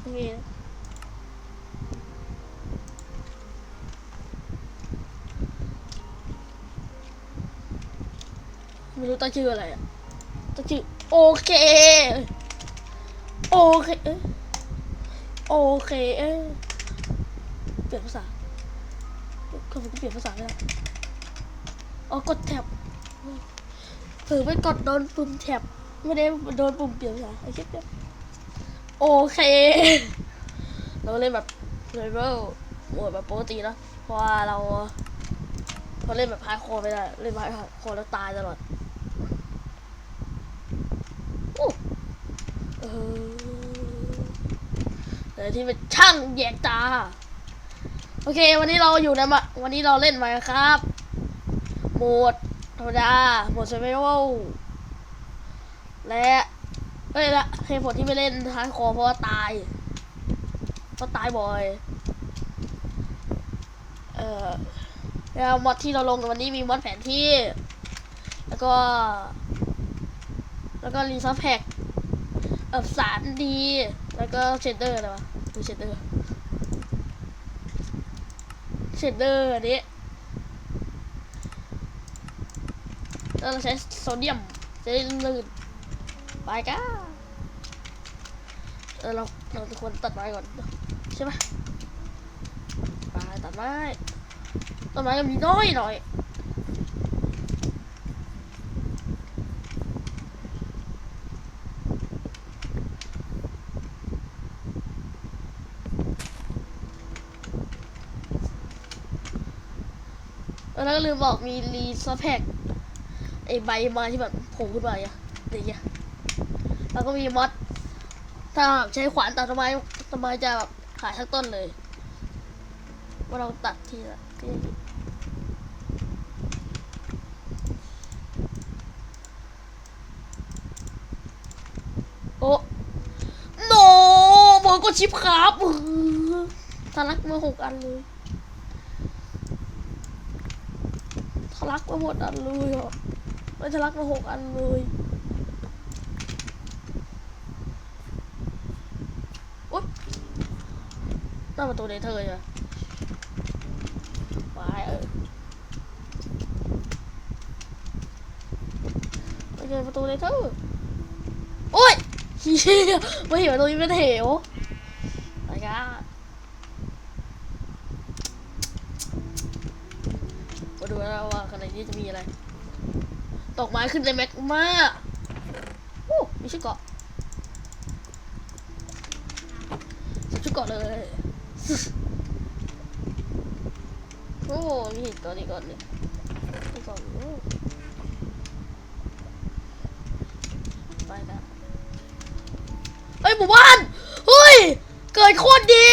โอเคไม่รู้ตั้งชื่ออะไรอะตั้งชื่อโอเค โอเคโอเคเปลี่ยนภาษาก็ผมเปลี่ยนภาษาไม่ได้อ๋อกดแท็บเผลอไปกดโดนปุ่มแท็บไม่ได้โดนปุ่มเปลี่ยนภาษาไอ้คิดเนี่ย โอเค เราก็เล่นแบบเลเวลโหมดแบบปกตินะเพราะว่าเราเราเล่นแบบฮาร์ดคอไม่ได้ เล่นแบบฮาร์ดคอร์แล้วตายตลอดอู้เออแต่ที่เป็นช่างแยกตา โอเค วันนี้เราอยู่ในมาวันนี้เราเล่นมาครับ โหมดธรรมดา โหมด s ซ r v i v a l และ เอ้ยละเหตุผลที่ไม่เล่นฮาร์ดคอร์เพราะว่าตายเพราะตายบ่อย เอ่อแล้วมอดที่เราลงวันนี้มีมอดแผนที่ แล้วก็ แล้วก็รีซอสแพ็กเอบสารดี แล้วก็เชดเดอร์อะไรวะดูเชดเดอร์เชดเดอร์อันนี้แล้วเราใช้โซเดียมจะได้ลื่น ไปก้าเออเราเราควรตัดไม้ก่อนใช่ไหมไปตัดไม้ต้นไม้ก็มีน้อยหน่อยแล้วก็ลืมบอกมีรีซอสแพกไอใบมาที่แบบโผล่ขึ้นมาอะอะไรเงี้ย แล้วก็มีมอสถ้าใช้ขวานตัดต้นไม้ต้นไม้จะแบบหายทั้งต้นเลย ว่าเราตัดทีละทีโอ้โนบอยก็ชิปครับทะลักมาหกอันเลยทะลักมาหมดอันเลยอะไม่ทะลักมาหกอันเลย หน้าประตูเนเธอร์ใช่ไหมวายเออไม่ใช่ประตูเนเธอร์โอ๊ยเฮียไม่เห็นประตูนี้เป็นเหวไปกันมาดูนะว่าข้างในนี้จะมีอะไร ตกไม้ขึ้นในแม็กมาโอ้มีชื่อเกาะใส่ชุดเกาะเลย โอ้มีหินตัวนี้ก่อนเนี่ยนี่ก่อนโอ้ไปนะเฮ้ยหมู่บ้านเฮ้ย เกิดโคตรดี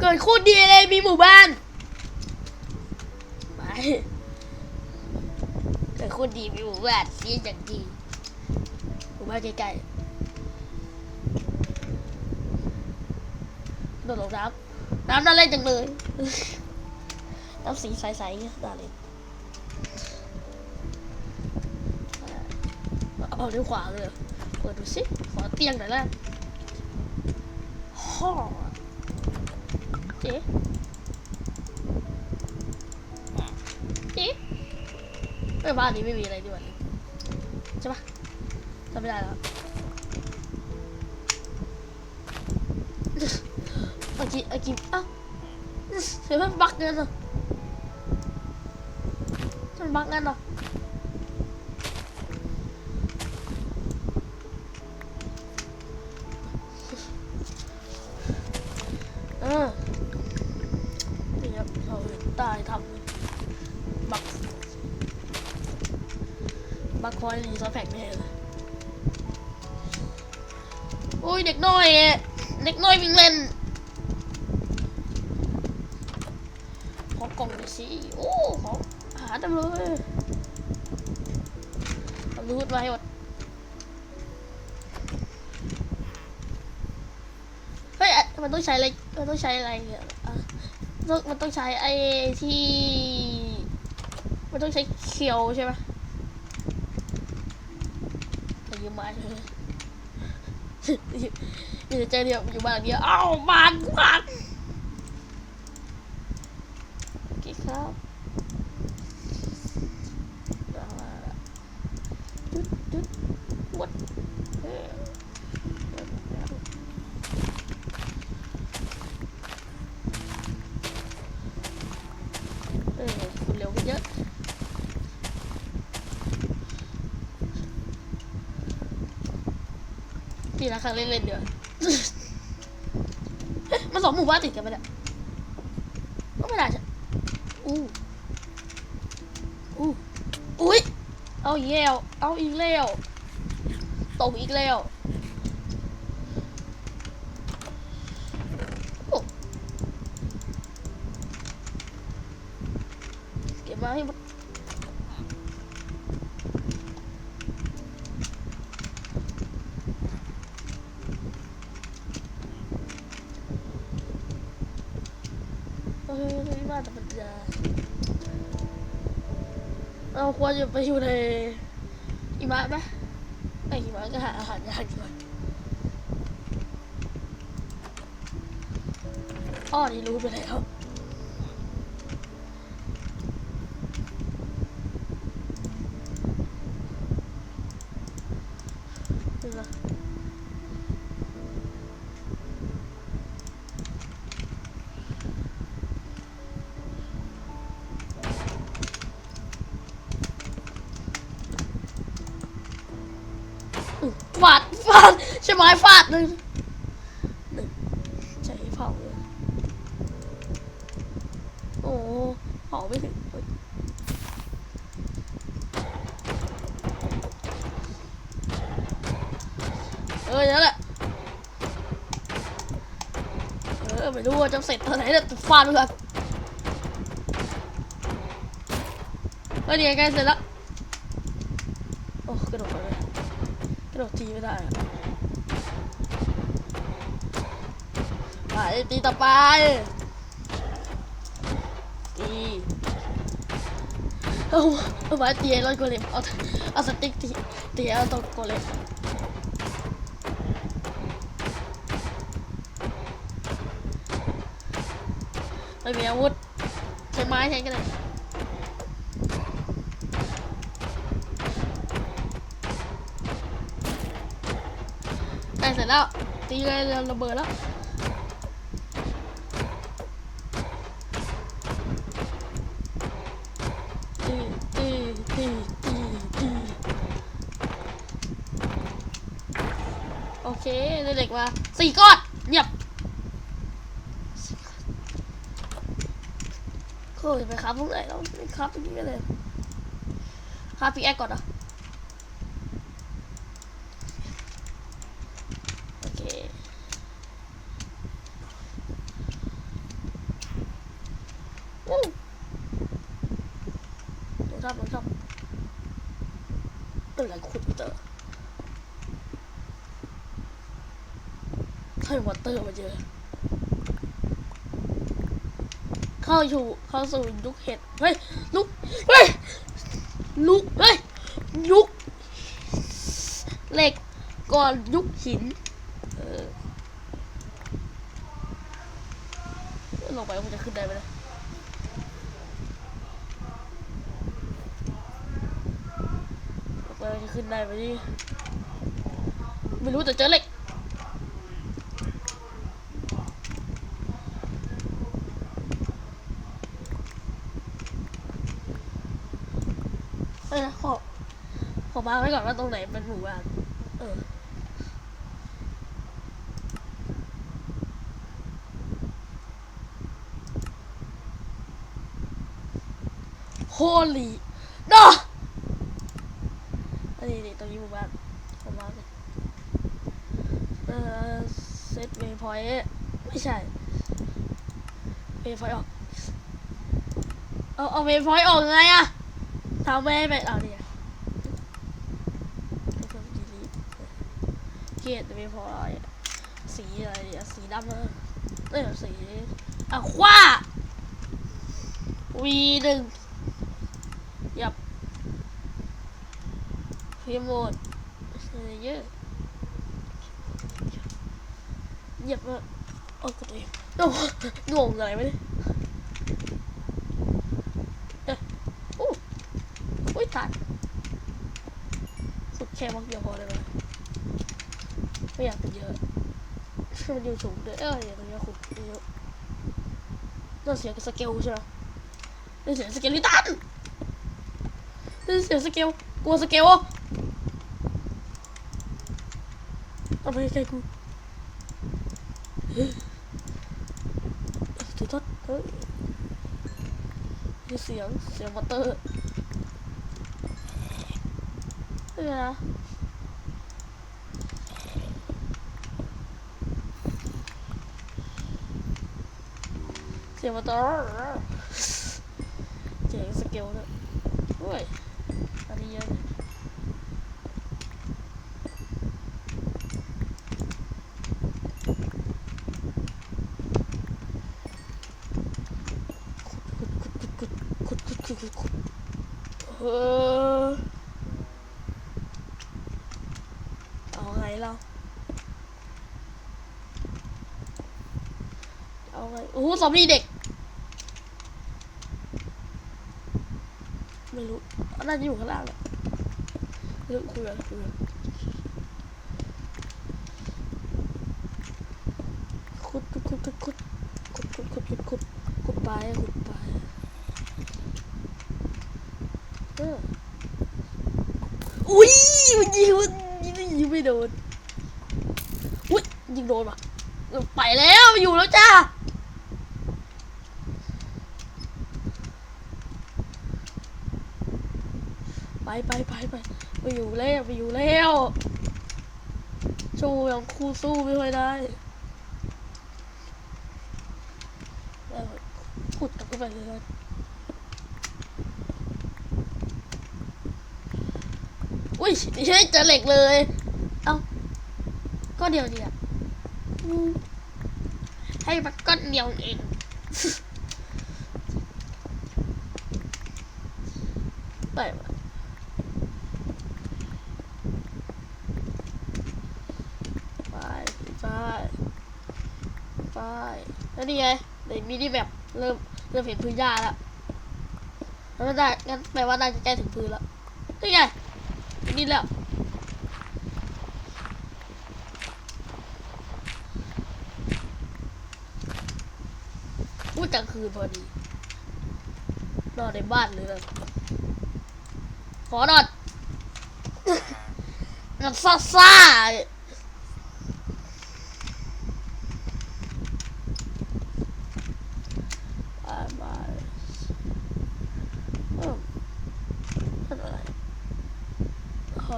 เกิดโคตรดีเลยมีหมู่บ้านไปเกิดโคตรดีมีหมู่บ้านซีอย่างดีหมู่บ้านใกล้ๆ ดลงน้ำน้ำน่าเล่นจังเลย น้ำสีใสๆเนี่ยน่าเล่นเอาเลี้ยวขวาเลยเปิดดูสิขอเตียงหน่อยละฮ่อเจ๊เจ๊เอ้ยบ้านนี้ไม่มีอะไรด้วยใช่ปะจำไม่ได้แล้ว เมื่อกี้เมื่อกี้อ้าวเสียมันบักเงินเหรอมันบักเงินเหรอเออนี่ครับเขาตายทำบักบักคอยรีซอสแพ็กไม่เลยโอ้ยเด็กน้อยเด็กน้อยวิ่งเล่น ขอ กล่องหน่อยสิโอ้ขอหาเต็มเลยเอารูดไว้หมดเฮ้ยมันต้องใช้อะไรมันต้องใช้อะไรเนี่ยอะต้อมันต้องใช้ไอ้ที่ มันต้องใช้เคียวใช่ไหมยืมมาเลยมีแต่เจอเดียวอยู่บ้านเดียวเอ้าบ้านบ้านโอเครับเอาละจุดจุดวัดเออคุณเร็วขึ้นเยอะปีละครั้งเล่นๆเดียวเอ๊ะมันสองหมู่บ้านติดกันไปเนี่ยก็ไม่ได้ใช่อู้อู้อุ้ย เอาอีก แล้ว เอาอีกแล้ว ตกอีกแล้วเก็บมาให้หมดเออไม่บ้าแต่มันจะเราควรจะไปอยู่ใน หิมะไหมไอหิมะก็หาอาหารยากด้วยอ้อนี่รู้ไปแล้ว ฟาดใช่ไหมฟาดหนึ่งหนึ่งใช้เผาเลยโอ้เผาไม่ถึงเออนั่นแหละเออไม่รู้ว่าจะเสร็จตอนไหนเนี่ยฟาดไปก่อนเฮ้ยนี่ไงใกล้เสร็จแล้วโอ้กระโดดไปเลยกระโดดทีไม่ได้อะไป ตีต่อไปตีเอาเอาไม้ตีไอ้รอนโกเลมเอาเอาสติ๊กตีตีเอาตัวโกเลมไม่มีอาวุธใช้ไม้แทนกันเลยได้เสร็จแล้วตีเลยระเบิดแล้ว ตีตีตีตีตีโอ เคได้เหล็กมาสี่ก้อนเงียบโอ้ยไปครับพวกไหนแล้วไปครับตรงนี้เลยครับพี่แอ๊ก่อนอะโอเคอู้ หนูชอบหนูชอบเป็นไรขุดเตอร์ให้ว อเตอร์มาเจอ เข้าอยู่เข้าสู่ยุคเห็ด เฮ้ยลุกเฮ้ยลุกเฮ้ยยุคเหล็กก่อนยุคหิน เออลงไปมันจะขึ้นได้ไหมนะเราจะขึ้นได้ไหมนี่ไม่รู้แต่เจอเหล็ก อ้ยนะขอขอมาไว้ก่อนว่าตรงไหนเป็นหมู่บ้านเออโฮลีดออันนี้นี่ตรงนี้หมู่บ้านขอมาเลยเออเซตเวพอยต์ไม่ใช่เวพอยต์ออก เอาเอาเวพอยต์ออกไงอะ ทำไม่ไปเอาเนี่ยเกียรติเวพอยต์สีอะไรเนี่ยสีดำเลยเอ้ยสีอะคว้าวีหนึ่งยับพีโมดเยอะหยียบมาโอ้กดเองโอ้งงอะไรไม่ได้เอ๊ะอู้อุ้ย ตัด สุดแค่มักเดียวพอเลยไหมไม่อยากเป็นเยอะช่วยมันอยู่สูงด้วยเอออย่างเงี้ยขุดเยอะต้องเสียสเกลใช่ไหมต้องเสียสเกลลิตันต้องเสียสเกลกลัวสเกลอะเอาไปใกล้กูถือทดเฮ้ยมีเสียง เสียงมอเตอร์ Yeah. Sim to, Gente, isso aqui é outra. Ui. Ali, olha. ซอมบี้เด็ก ไม่รู้น่าจะอยู่ข้างล่างแหละไม่รู้คุยกันคุยกันขุดขุดขุดขุดขุดขุดขุดขุดขุดขุดขุดไปขุดไปเอออุ้ยมันยิงมันยิงยิงไม่โดนอุ้ยยิงโดนว่ะเออไปแล้วอยู่แล้วจ้า ไปไปไปไปไปอยู่แล้วไปอยู่แล้วโชว์อย่างครูสู้ไม่ค่อยได้ขุดกลับเข้าไปเลยนะอุ้ยเฮ้ยเจอเหล็กเลย เอ้าก็เดียวเดียวให้มันก้อนเดียวเองไปวะไปไปไปแล้ว นี่ไงในมินิแบบเริ่มเริ่มเห็นพื้นหญ้าแล้วแล้วได้งั้นแปลว่าน่าจะใกล้ถึงพื้นแล้วนี่ไงนี่แล้วอู้กลางคืนพอดีนอนในบ้านเลยนะขอนอนนอนซ่าซ่าๆ บายบายอืมนั่นอะไร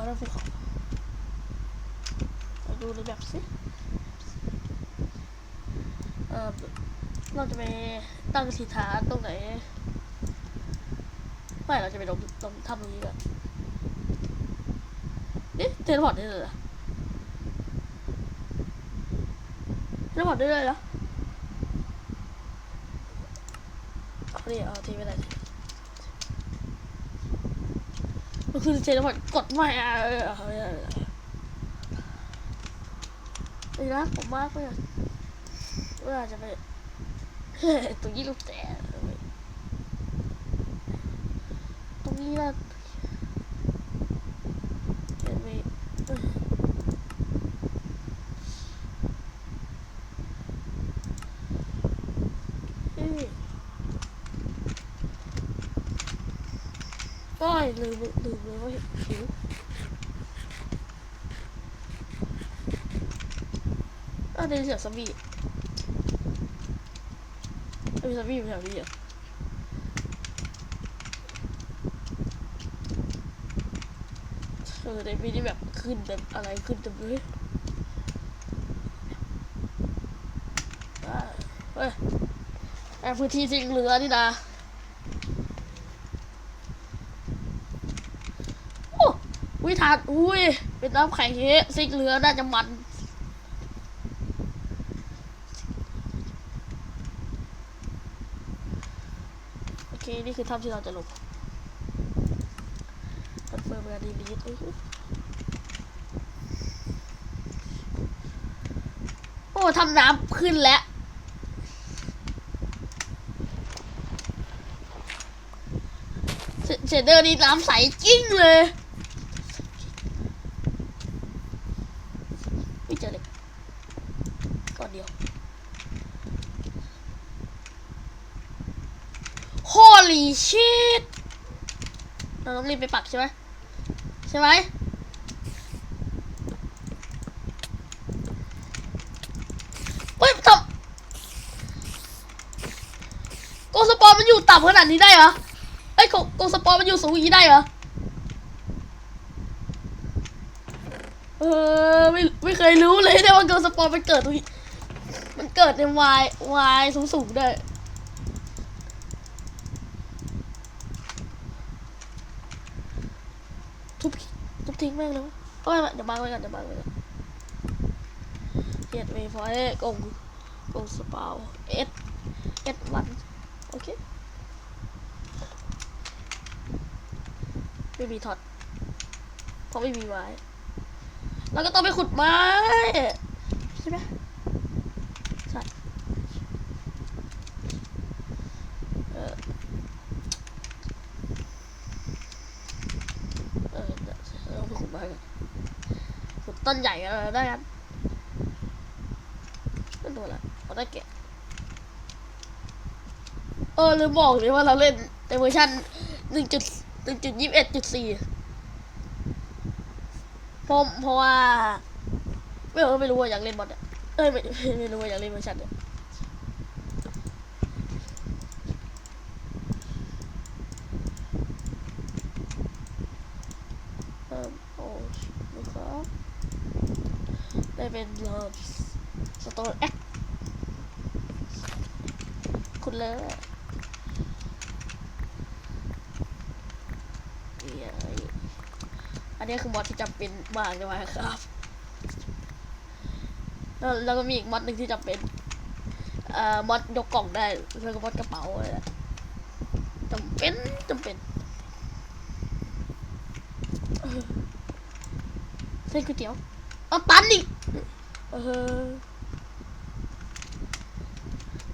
ขอรับภูเขามาดูในแบบสิเออเราจะไปตั้งสิฐานตรงไหนไม่เราจะไปลงตรงถ้ำตรงนี้กันนี่เทเลพอร์ตได้เลยเหรอเทเลพอร์ตได้เลยเหรอเอานี่เอาทีไม่ได้มัน คือเจนพอดกดไม่อาเออเอาไม่ได้เลยนะผมมากเลยว่าจะไปตรงนี้ลูกแต่ตรงนี้ละเห็นไหมเออเอ้ย ก็ ลืมลืมเลยว่าหิวอ้าวได้ยินเสียงซอมบี้มีซอมบี้อยู่แถวนี้เหรอเออในปีนี้แบบขึ้นแบบอะไรขึ้นเต็มเลยอ่าเฮ้ยแอบพื้นที่ทิ้งเหลือนี่นะ โอ้วิธานอุ้ย เป็นน้ำแข็งเฮ้ซิกเรือน่าจะมัน โอเค นี่คือถ้ำที่เราจะลงคอนเฟิร์มกันดีลีทโอ้ทำน้ำขึ้นแล้วเชเดเดอร์นี่น้ำใสกิ้งเลย ไม่เจอเลยก่อนเดียว Holy shit เราต้องรีบไปปักใช่ไหมใช่ไหมเฮ้ยทำโกสปอร์มันอยู่ต่ำขนาดนี้ได้เหรอเอ้โกโกสปอร์มันอยู่สูงอย่างนี้ได้เหรอ เออไม่ไม่เคยรู้เลยนี่ว่าโกสปอร์มันเกิดตรงนี้มันเกิดในวายวายสูงๆด้วยทุบทุบทิ้งแม่งเลยวะเอ้ยเดี๋ยวบังไว้ก่อนเดี๋ยวบังไว้ก่อนเอ็ดเวฟอยกงกงสปาวเอ็ดเอ็ดวันโอเคไม่มีท็อตเพราะไม่มีไม้ เราก็ต้องไปขุดไม้ใช่ไหมใช่เออเออเราไปขุดไมากันขุดต้นใหญ่กันเลยได้กันไม่ตัวละเอาได้แกะเออลืมบอกเลยว่าเราเล่นในเวอร์ชันหนึ่งจุดหนึ่งจุดยี่สิบเอ็ดจุดสี่ เพราะเพราะว่าไม่รู้ไม่รู้ว่าอยากเล่นบอลเนี่ยเอ้ยไม่ไม่รู้ว่าอยากเล่นเวอร์ชันเนี่ยเออโอ้นะครับได้เป็นเลิฟสโตนแอคคุณเลยนี่ไงอั นี้คือมอดที่จำเป็นมากเลยครับ แล้วก็มีอีกมอดหนึ่งที่จำเป็นเอ่อมอดยกกล่องได้แล้วก็มอดกระเป๋าอะไรอะจำเป็นจำเป็นเส้นก๋วยเตี๋ยวเอาตันอีกเออ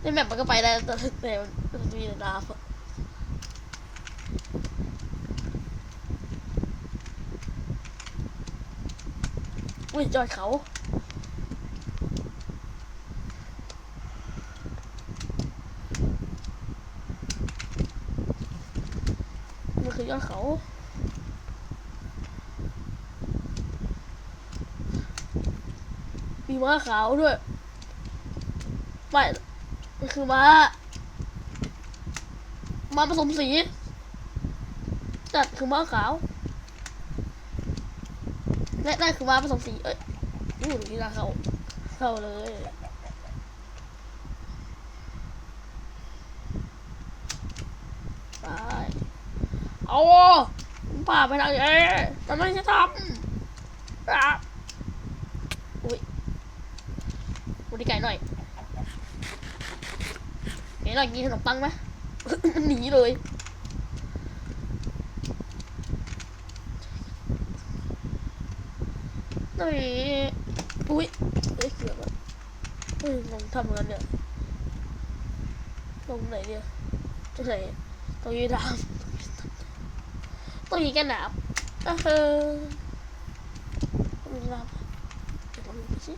ในแมปมันก็ไปได้แต่แต่มันมีแต่น้ำ อะอุ้ยจอยเขามันคือยอดเขามีม้าขาวด้วยไม่มันคือม้าม้าผสมสีจัดคือม้าขาว และนั่นคือม้าผสมสี เอ้ยอู้นี่ละเข้าเข้าเลยไปเอาป่าไปทางเอ๊ะทำไมจะทำอะอุ้ยวันนี้ไก่หน่อยไก่หน่อยกินขนมปังไหมมันหนีเลย นี่อุ้ยเอ้ยเกือบอะเฮ้ยลงทำเหมือนเนี่ยลงไหนเนี่ยตรงไหนตรงยีดามตรงยีกันหนาวเออตรงยีดามเดี๋ยวลองดูสิ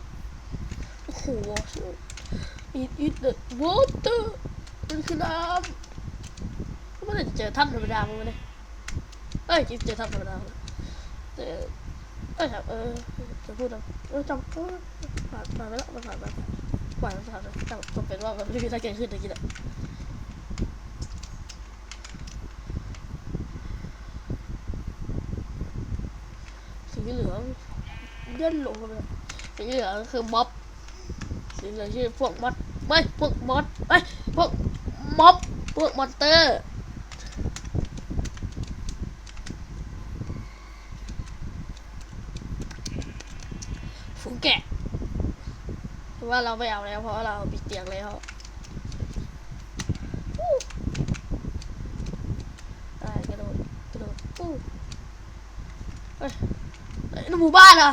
โอ้โห It is the water มันคือน้ำเมื่อไหร่จะเจอถ้ำธรรมดามั้งเนี่ยเอ้ยเจอถ้ำธรรมดาเจอเอ้ยครับเออ จะพูดอะเออจำเออผ่านผ่านไปแล้วมันผ่านไปผ่านไปผ่านไปจำจำเป็นว่ามันไม่มีอะไรเกิดขึ้นตะกี้อะสีเหลืองเลื่อนลงไปสีเหลืองคือม็อบสีเหลืองชื่อพวกม็อดไม่พวกม็อดไม่พวกม็อบพวกมอนเตอร์ฝูงแกะ ว่าเราไม่เอาแล้วเพราะเราปิดเตียงแล้วตายกระโดดกระโดดอู้เฮ้ยเฮ้ยนั่นหมู่บ้านอะ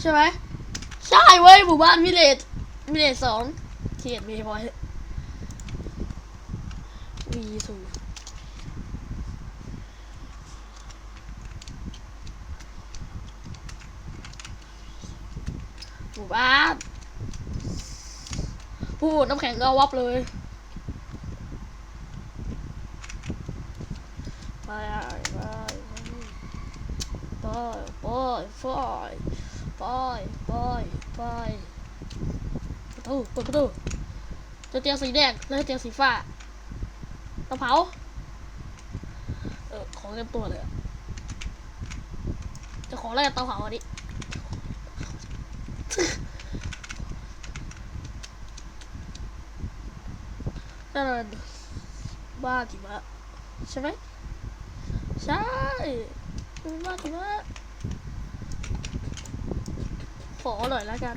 ใช่ไหมใช่เว้ยหมู่บ้านวิเลจวิเลจสองเขียนมีพอยวีสูหมู่ บ้านพูดน้ำแข็งก็วับเลยไปไปไปไปไปไปไปไปประตูเปิดประตูจอเตียงสีแดงแล้วเตียงสีฟ้าตาเผาเออของเต็มตัวเลยจะของอะไรกับตาเผาอันนี้ นั่นบ้าจิมะใช่ไหมใช่บ้าจิมะขอหน่อยแล้วกัน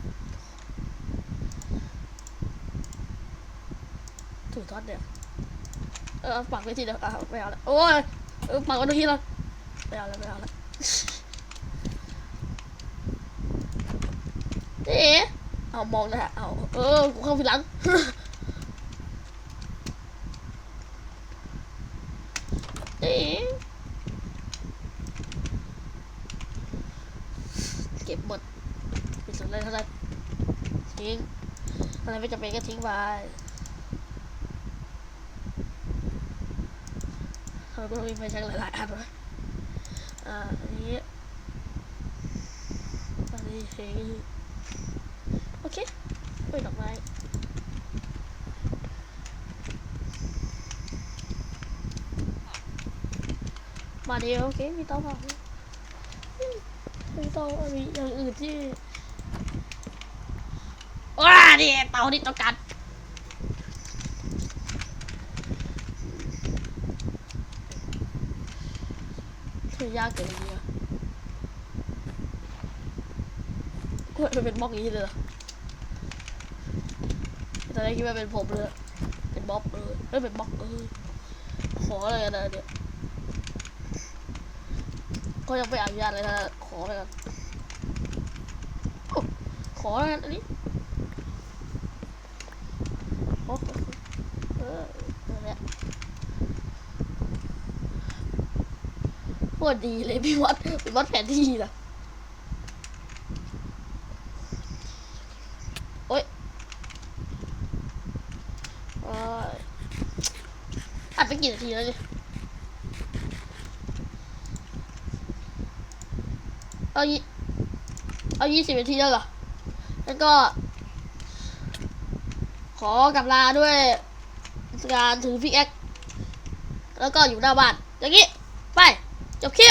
ถูกทอดเดียวเออปักไปทีเดียวอะไม่เอาละโอ้ยเออปักไว้ตรงนี้แล้วไม่เอาล้วไม่เอาล้วเอ๊ะเอามองนะฮะเอาเออกูเข้าทีหลัง เอ๊ะเก็บหมดไม่สนอะไรเท่าไหร่ทิ้งอะไรไม่ จำเป็นก็ทิ้งไปทำไมกูต้องมีไฟแช็กหลายๆอันวะอ่าอันนี้อันนี้เฮ้ยโอเคเฮ้ยดอกไม้มาเดียวโอเค มีเตาเผาอืมมีเตามีอย่างอื่นที่ ว้าดิเตานี่ต้องการเธอยากเกินไปอะเฮ้ยมันเป็นบล็อกนี้เลยตอนแรกคิดว่าเป็นผมเลย เป็นบล็อกเออเอ้ยเป็นบล็อกเออขออะไรกันนะเนี่ยก็ยังไม่อนุญาตเลยนะขอเลยกันโอ้ขอเลยกันอันนี้ขอขอเออนั่นแหละโคตรดีเลยพี่วัดพี่วัดแผนที่นะโอ๊ยอ้ยอัดไปกี่นาทีแล้วเนี่ยเอายี่เอายี่สิบนาทีแล้วเหรอ แล้วก็ ขอกลับลาด้วยการถือพิกแอคแล้วก็อยู่หน้าบ้านอย่างนี้ จบคลิป